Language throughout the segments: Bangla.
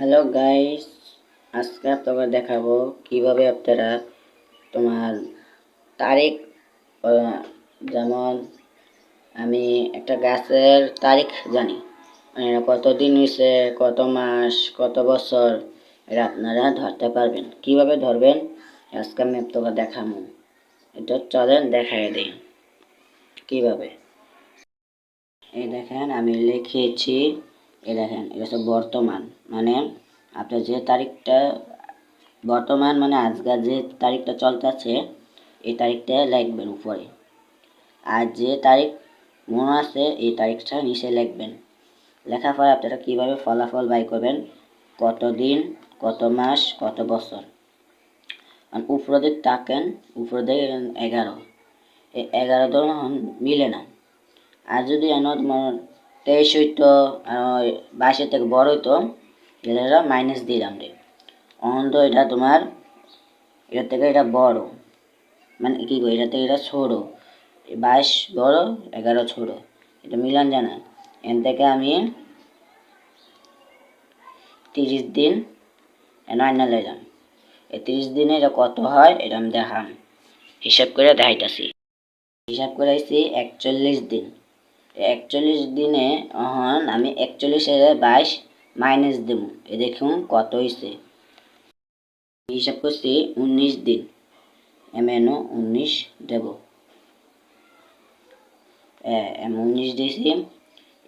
হ্যালো গাইস আজকে আপনাকে দেখাবো কীভাবে আপনারা তোমার তারিখ যেমন আমি একটা গাছের তারিখ জানি। মানে কত দিন হয়েছে, কত মাস, কত বছর, এটা আপনারা ধরতে পারবেন। কীভাবে ধরবেন, আজকে আমি আপনাকে দেখাবো। এটা চলেন দেখাই দিই। কীভাবে? এই দেখেন, আমি লিখেছি এই দেখেন, এটা হচ্ছে বর্তমান। মানে আপনার যে তারিখটা, বর্তমান মানে আজকাল যে তারিখটা চলতেছে, এই তারিখটা লিখবেন উপরে। আর যে তারিখ মনে আছে, এই তারিখটা নিচে লিখবেন। লেখার পরে আপনারা কীভাবে ফলাফল বাই করবেন, কত দিন, কত মাস, কত বছর। উপরে দিক তাকেন উপরে দিকে এগারো। এই এগারো তো মিলে না। আর যদি এনে তোমার তেইশ হইতো বাইশের থেকে বড় হইতো এটা মাইনাস দিলাম রে। অন্ত এটা তোমার, এটা থেকে এটা বড়। মানে কি কই এটা থেকে এটা ছোট বাইশ বড়, এগারো ছোট এটা মিলান জানা। এন থেকে আমি তিরিশ দিন এনে আইনা লাইলাম এই তিরিশ দিনে এটা কত হয়, এটা আমি দেখাম। হিসাব করে দেখাইতাছি। হিসাব করে আইছি একচল্লিশ দিন। একচল্লিশ দিনে এখন আমি একচল্লিশের বাইশ মাইনাস দেবো। এ দেখুন কত হয়েছে হিসাব করছি উনিশ দিন। এমএনও উনিশ দেব। উনিশ দিয়েছি।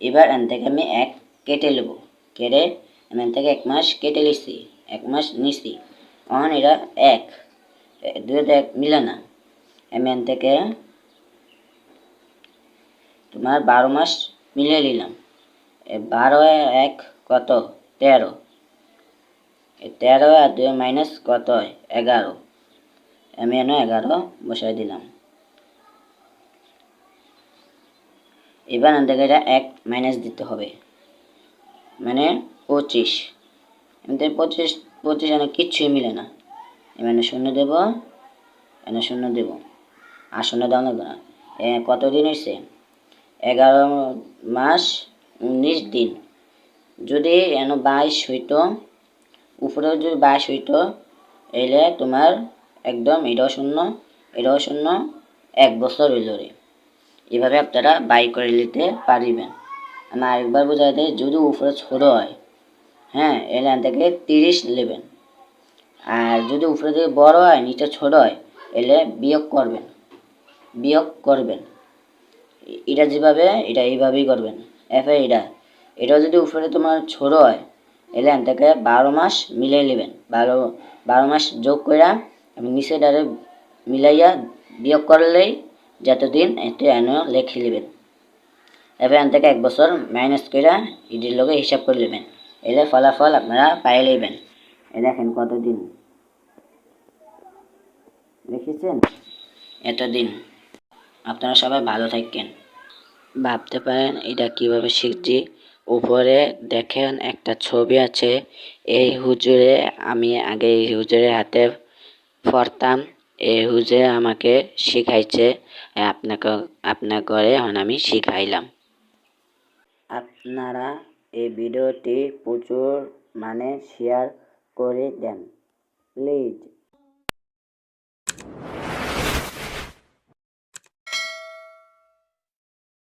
এবার এন থেকে আমি এক কেটে নেব। কেটে এমন থেকে এক মাস কেটে নিছি। এক মাস নিছি। এখন এটা এক। দুই এক মিলে না। এমএন থেকে তোমার বারো মাস মিলিয়ে নিলাম। বারো এক কত? তেরো। তেরো আর দুই মাইনাস কত? এগারো। আমি এনে এগারো বসাই দিলাম। এবার থেকে এটা এক মাইনাস দিতে হবে। মানে পঁচিশ। এমনি পঁচিশ পঁচিশ এনে কিচ্ছুই মিলে না। এখানে শূন্য দেব এনে শূন্য দেব। আর শূন্য দেওয়া লাগবে না। কত দিন হয়েছে এগারো মাস, উনিশ দিন। যদি এন বাইশ হইতো উপরেও যদি বাইশ হইতো, এলে তোমার একদম এটাও শূন্য এটাও শূন্য, এক বছর হইল রে। এভাবে আপনারা বাই করে নিতে পারিবেন। আমি আরেকবার বোঝাই দিই, যদি উপরে ছোট হয় হ্যাঁ এলে থেকে তিরিশ নেবেন। আর যদি উপরে থেকে বড় হয়, নিচে ছোট হয়, এলে বিয়োগ করবেন। বিয়োগ করবেন। এটা যেভাবে, এটা এইভাবেই করবেন। এফে এটা। এটা যদি উপরে তোমার ছোট হয় এলে এখান থেকে বারো মাস মিলাই নেবেন। বারো বারো মাস যোগ করে আমি নিচে ডারে মিলাইয়া বিয়োগ করলেই যতদিন এতে এনে লেখে নেবেন। এবার এখান থেকে এক বছর মাইনাস করে ইডির লগে হিসাব করে নেবেন। এলে ফলাফল আপনারা পাই নেবেন। এ দেখেন কতদিন। দেখেছেন? এতদিন। আপনারা সবাই ভালো থাকেন। ভাবতে পারেন এটা কীভাবে শিখছি। উপরে দেখেন একটা ছবি আছে। এই হুজুরে আমি আগে এই হুজুরের হাতে পড়তাম। এই হুজুরে আমাকে শিখাইছে। আপনাকে, আপনার ঘরে এখন আমি শিখাইলাম। আপনারা এই ভিডিওটি প্রচুর মানে শেয়ার করে দেন। প্লিজ